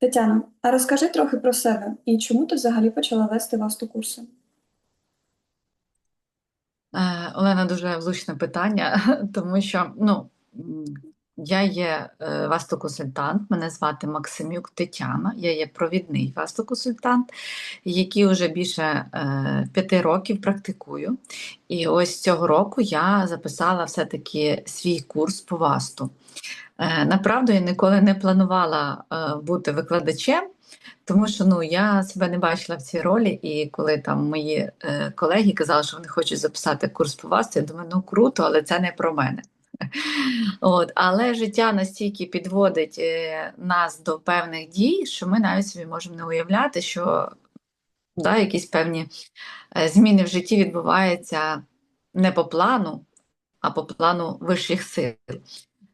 Тетяна, а розкажи трохи про себе і чому ти взагалі почала вести васту-курси? Е, Олена, дуже влучне питання, тому що ну, я є е, вастоконсультант, мене звати Максимюк Тетяна, я є провідний вастоконсультант, який вже більше е, п'яти років практикую. І ось цього року я записала все-таки свій курс по васту. Е, Направду, я ніколи не планувала бути викладачем. Тому що ну, я себе не бачила в цій ролі, і коли там мої колеги казали, що вони хочуть записати курс по вас, я думаю, ну круто, але це не про мене. От, але життя настільки підводить е, нас до певних дій, що ми навіть собі можемо не уявляти, що да, якісь певні е, зміни в житті відбуваються не по плану, а по плану вищих сил.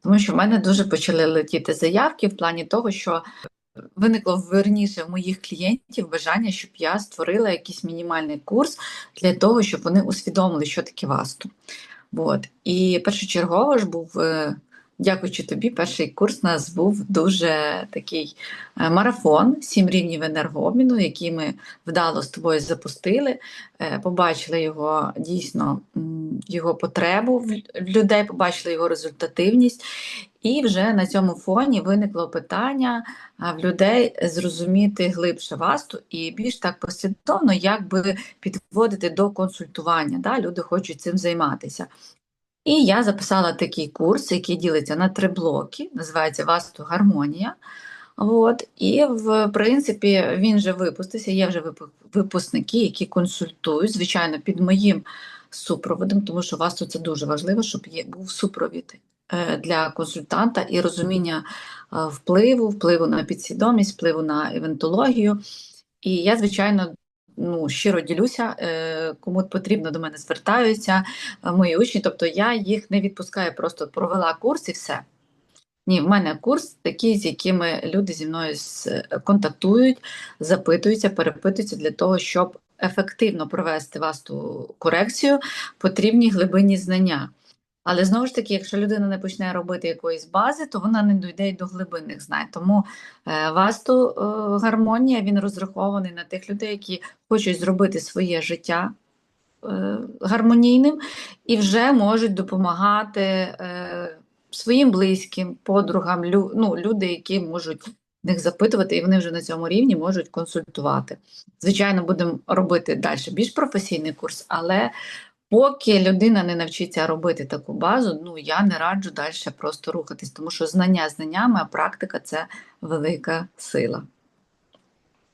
Тому що в мене дуже почали летіти заявки в плані того, що виникло верніше в моїх клієнтів бажання, щоб я створила якийсь мінімальний курс для того, щоб вони усвідомили, що таке васту. От. І першочергово ж був, е, дякуючи тобі, перший курс у нас був дуже такий е, марафон, сім рівнів енергообміну, який ми вдало з тобою запустили, Е, побачили його дійсно його потребу в людей, побачили його результативність. І вже на цьому фоні виникло питання в людей зрозуміти глибше васту і більш так послідовно, як би підводити до консультування. Да? Люди хочуть цим займатися. І я записала такий курс, який ділиться на три блоки, називається Васту Гармонія. От, і в принципі він вже випустився. Є вже випу- випускники, які консультують, звичайно, під моїм супроводом, тому що васту це дуже важливо, щоб є, був супровід е, для консультанта і розуміння е, впливу, впливу на підсвідомість, впливу на евентологію. І я, звичайно, ну, щиро ділюся, е, кому потрібно до мене звертаються мої учні. Тобто я їх не відпускаю, просто провела курс і все. Ні, в мене курс такий, з якими люди зі мною контактують, запитуються, перепитуються для того, щоб ефективно провести вас ту корекцію, потрібні глибинні знання. Але знову ж таки, якщо людина не почне робити якоїсь бази, то вона не дійде й до глибинних знань. Тому е, васту е, гармонія він розрахований на тих людей, які хочуть зробити своє життя е, гармонійним і вже можуть допомагати своїм близьким, подругам, лю, ну, люди, які можуть них запитувати, і вони вже на цьому рівні можуть консультувати. Звичайно, будемо робити далі більш професійний курс, але поки людина не навчиться робити таку базу, ну я не раджу далі просто рухатись, тому що знання знаннями, а практика це велика сила.